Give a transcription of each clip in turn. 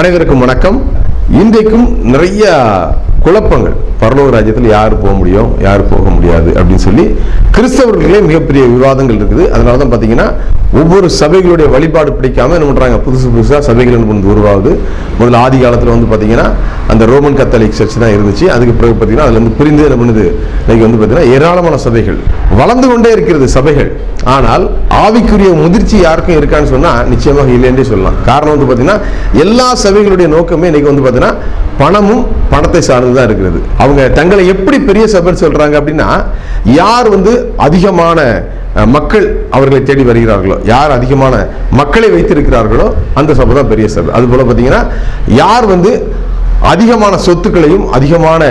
அனைவருக்கும் வணக்கம். இன்றைக்கும் நிறைய குழப்பங்கள். பரலோக ராஜ்யத்தில் யார் போக முடியும் யார் போக முடியாது அப்படின்னு சொல்லி கிறிஸ்தவர்களே மிகப்பெரிய விவாதங்கள் இருக்குது. அதனால தான் பார்த்தீங்கன்னா ஒவ்வொரு சபைகளுடைய வழிபாடு பிடிக்காம என்ன பண்ணுறாங்க புதுசு புதுசாக சபைகள் என்ன பண்ணுது உருவாகுது. முதல்ல ஆதி காலத்தில் வந்து பார்த்தீங்கன்னா அந்த ரோமன் கத்தாலிக் சர்ச் தான் இருந்துச்சு. அதுக்கு பிறகு பார்த்தீங்கன்னா அதில் வந்து பிரிந்து என்ன பண்ணுது? இன்னைக்கு வந்து பார்த்தீங்கன்னா ஏராளமான சபைகள் வளர்ந்து கொண்டே இருக்கிறது சபைகள். ஆனால் ஆவிக்குரிய முதிர்ச்சி யாருக்கும் இருக்கான்னு சொன்னால் நிச்சயமாக இல்லைன்றே சொல்லலாம். காரணம் வந்து பார்த்தீங்கன்னா எல்லா சபைகளுடைய நோக்கமே இன்னைக்கு வந்து பார்த்தீங்கன்னா பணமும் பணத்தை சார்ந்து தான் இருக்கிறது. அவங்க தங்களை எப்படி பெரிய சபை சொல்கிறாங்க அப்படின்னா யார் வந்து அதிகமான மக்கள் அவர்களை தேடி வருகிறார்களோ யார் அதிகமான மக்களை வைத்திருக்கிறார்களோ அந்த சபை தான் பெரிய சபை. அது போல பார்த்தீங்கன்னா யார் வந்து அதிகமான சொத்துக்களையும் அதிகமான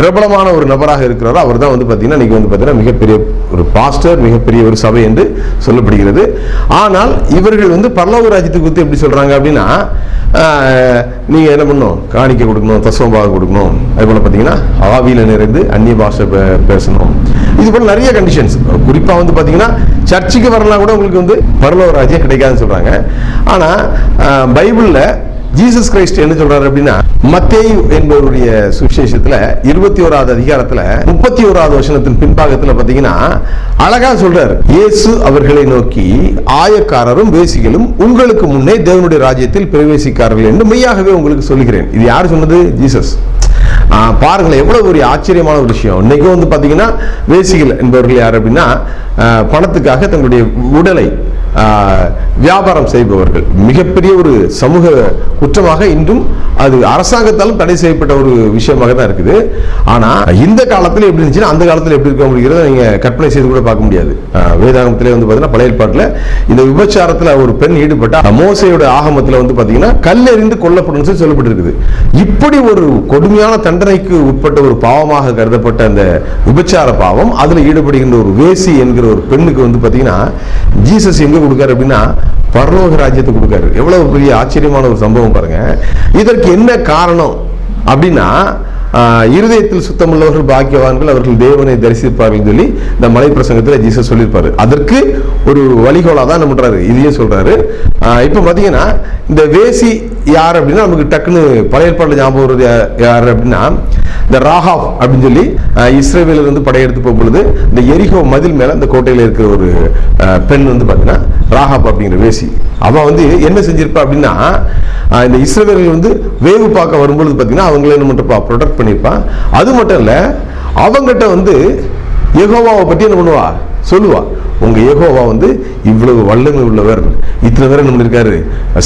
பிரபலமான ஒரு நபராக இருக்கிறாரோ அவர் தான் வந்து பார்த்தீங்கன்னா இன்னைக்கு வந்து பார்த்தீங்கன்னா மிகப்பெரிய ஒரு பாஸ்டர் மிகப்பெரிய ஒரு சபை என்று சொல்லப்படுகிறது. ஆனால் இவர்கள் வந்து பரலோக ராஜ்யத்துக்கு குறித்து எப்படி சொல்கிறாங்க அப்படின்னா நீங்கள் என்ன பண்ணணும்? காணிக்கை கொடுக்கணும் தசோபாக கொடுக்கணும். அதுபோல் பார்த்தீங்கன்னா ஆவியில் நிறைந்து அந்நிய பாஷை பேசணும். இது போல் நிறைய கண்டிஷன்ஸ் குறிப்பாக வந்து பார்த்தீங்கன்னா சர்ச்சுக்கு வரலாம் கூட உங்களுக்கு வந்து பரலோக ராஜ்யம் கிடைக்காதுன்னு சொல்கிறாங்க ஆனால் பைபிளில் ஜீசஸ் கிரைஸ்ட் என்ன சொல்றாரு அப்படின்னா மத்தேயு என்பவருடைய சுவிசேஷத்துல இருபத்தி ஓராவது அதிகாரத்துல முப்பத்தி ஓராவது வருஷத்தின் பின்பாகத்துல பாத்தீங்கன்னா அழகா சொல்றாரு இயேசு அவர்களை நோக்கி ஆயக்காரரும் வேசிகளும் உங்களுக்கு முன்னே தேவனுடைய ராஜ்யத்தில் பிரவேசிக்கார்கள் என்று மெய்யாகவே உங்களுக்கு சொல்லுகிறேன். இது யார் சொன்னது? ஜீசஸ். பாருங்களேன் எவ்வளவு ஒரு ஆச்சரியமான ஒரு விஷயம். இன்னைக்கு வந்து பாத்தீங்கன்னா வேசிகள் என்பவர்கள் யார் அப்படின்னா பணத்துக்காக தங்களுடைய உடலை வியாபாரம் செய்பவர்கள். மிகப்பெரிய ஒரு சமூக குற்றமாக இன்றும் அது அரசாங்கத்தாலும் தடை செய்யப்பட்ட ஒரு விஷயமாக தான் இருக்குது. ஆனா இந்த காலத்துல எப்படி இருந்துச்சுன்னா அந்த காலத்துல எப்படி இருக்க முடிகிறத நீங்க கற்பனை செய்து கூட பார்க்க முடியாது. வேதாகமத்திலே வந்து பாத்தீங்கன்னா பழைய ஏற்பாட்டுல இந்த விபச்சாரத்துல ஒரு பெண் ஈடுபட்ட மோசையோட ஆகமத்துல வந்து பாத்தீங்கன்னா கல்லெறிந்து கொல்லப்படும் சொல்லப்பட்டிருக்குது. இப்படி ஒரு கொடுமையான தண்டனைக்கு உட்பட்ட ஒரு பாவமாக கருதப்பட்ட அந்த விபச்சார பாவம் அதுல ஈடுபடுகின்ற ஒரு வேசி என்கிற ஒரு பெண்ணுக்கு வந்து பாத்தீங்கன்னா ஜீசஸ் எங்க கொடுக்காரு? அப்படின்னா பரலோக ராஜ்யத்தை கொடுக்காரு. எவ்வளவு பெரிய ஆச்சரியமான ஒரு சம்பவம் பாருங்க. இதற்கு என்ன காரணம் அப்படின்னா இருதயத்தில் சுத்தமுள்ளவர்கள் பாக்கியவான்கள் அவர்கள் தேவனை தரிசிப்பார்கள் சொல்லி இந்த மலை பிரசங்கத்தில் ஜீசஸ் சொல்லியிருப்பாரு. அதற்கு ஒரு வழிகோலாக தான் என்ன பண்றாரு இதையும் சொல்கிறாரு இப்போ பார்த்தீங்கன்னா இந்த வேசி யார் அப்படின்னா நமக்கு டக்குன்னு பழைய ஏற்பாட்டில் ஞாபகம் வருது யார் அப்படின்னா இந்த ராகாப் அப்படின்னு சொல்லி அஹ், இருந்து படையெடுத்து போகும் பொழுது இந்த எரிகோ மதில் மேலே இந்த கோட்டையில் இருக்கிற ஒரு பெண் வந்து பார்த்தீங்கன்னா ராகாப் அப்படிங்கிற வேசி. அவன் வந்து என்ன செஞ்சிருப்பா அப்படின்னா இந்த இஸ்ரேவேலர்கள் வந்து வேவு பார்க்க வரும்பொழுது பார்த்தீங்கன்னா அவங்கள என்ன பண்ணுறப்பா ப்ரொடக்ட் பண்ணியிருப்பான். அது மட்டும் இல்ல அவங்ககிட்ட வந்து யெகோவாவை பற்றி என்ன பண்ணுவா? சொல்லுவா உங்க ஏகோவா வந்து இவ்வளவு வல்லமை உள்ளவர். இத்தனை பேரை நம்ம இருக்காரு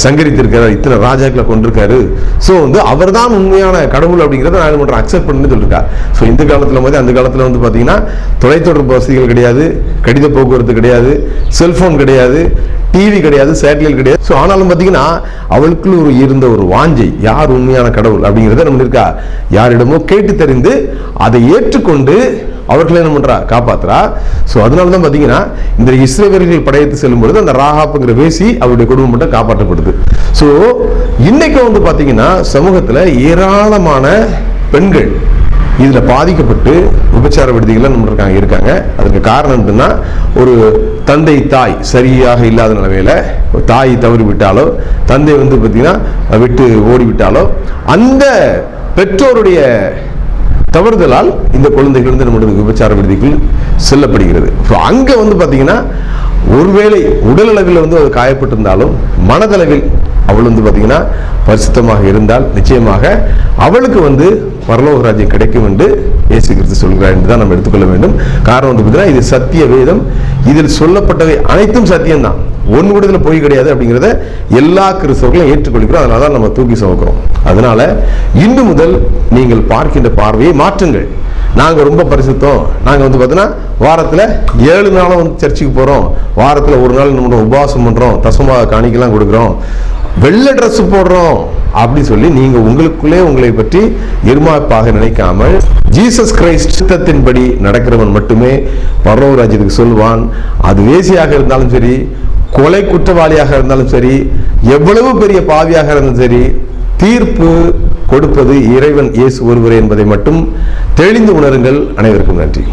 சங்கரித்திருக்காரு இத்தனை ராஜாக்களை கொண்டிருக்காரு. ஸோ வந்து அவர்தான் உண்மையான கடவுள் அப்படிங்கிறத நான் என்ன அக்செப்ட் பண்ணி சொல்லியிருக்கா ஸோ இந்த காலத்தில் போது அந்த காலத்தில் வந்து பார்த்தீங்கன்னா தொலைத்தொடர்பு வசதிகள் கிடையாது கடித போக்குவரத்து கிடையாது செல்போன் கிடையாது டிவி கிடையாது சேட்டலைட் கிடையாது. ஸோ ஆனாலும் பார்த்தீங்கன்னா அவளுக்குள்ள ஒரு இருந்த ஒரு வாஞ்சை யார் உண்மையான கடவுள் அப்படிங்கிறத நம்ம இருக்கா யாரிடமோ கேட்டு தெரிந்து அதை ஏற்றுக்கொண்டு அவர்களை என்ன பண்றா காப்பாத்துறா. ஸோ அதனால தான் பார்த்தீங்கன்னா இந்த இஸ்ரேவர்கள் படையத்து செல்லும் பொழுது அந்த ராகாப்புங்கிற வேசி அவருடைய குடும்பம் மட்டும் காப்பாற்றப்படுது. ஸோ இன்னைக்கு வந்து பார்த்தீங்கன்னா சமூகத்தில் ஏராளமான பெண்கள் இதுல பாதிக்கப்பட்டு விபச்சார விடுதிகள்ல நம்ம இருக்காங்க இருக்காங்க. அதுக்கு காரணம் என்னன்னா ஒரு தந்தை தாய் சரியாக இல்லாத நிலைமையில தாய் தவறி விட்டாலோ தந்தை வந்து பார்த்திங்கன்னா விட்டு ஓடி விட்டாலோ அந்த பெற்றோருடைய தவறுதலால் இந்த குழந்தைகள் வந்து நம்மளுடைய விபச்சார விடுதிக்குள் செல்லப்படுகிறது. ஸோ அங்கே வந்து பார்த்தீங்கன்னா ஒருவேளை உடல் அளவில் வந்து அது காயப்பட்டிருந்தாலும் மனதளவில் அவள் வந்து பார்த்தீங்கன்னா பரிசுத்தமாக இருந்தால் நிச்சயமாக அவளுக்கு வந்து பரலோக ராஜ்யம் கிடைக்கும் என்று இயேசு கிறிஸ்து சொல்கிறார் என்று தான் நம்ம எடுத்துக்கொள்ள வேண்டும். காரணம் வந்து பார்த்தீங்கன்னா இது சத்திய வேதம். இதில் சொல்லப்பட்டவை அனைத்தும் சத்தியம்தான். ஒன்று கூட இதில் பொய் கிடையாது அப்படிங்கிறத எல்லா கிறிஸ்தவர்களும் ஏற்றுக்கொள்கிறோம். அதனால தான் நம்ம தூக்கி சுமக்கிறோம். அதனால இன்று முதல் நீங்கள் பார்க்கின்ற பார்வையை மாற்றுங்கள். நாங்கள் ரொம்ப பரிசுத்தம். நாங்கள் வந்து பார்த்தீங்கன்னா வாரத்தில் ஏழு நாளும் வந்து சர்ச்சுக்கு போகிறோம் வாரத்தில் ஒரு நாள் நம்ம உபவாசம் பண்ணுறோம் தசமா காணிக்கெல்லாம் கொடுக்குறோம். வெள்ளை ட்ரெஸ் போடுறோம் அப்படி சொல்லி நீங்கள் உங்களுக்குள்ளே உங்களை பற்றி இருமாப்பாக நினைக்காமல் ஜீசஸ் கிரைஸ்ட் சித்தத்தின்படி நடக்கிறவன் மட்டுமே பரவ ராஜ்யத்துக்கு சொல்வான் அது வேசியாக இருந்தாலும் சரி கொலை குற்றவாளியாக இருந்தாலும் சரி எவ்வளவு பெரிய பாவியாக இருந்தாலும் சரி தீர்ப்பு கொடுப்பது இறைவன் இயேசு ஒருவரே என்பதை மட்டும் தெளிந்து உணருங்கள். அனைவருக்கும் நன்றி.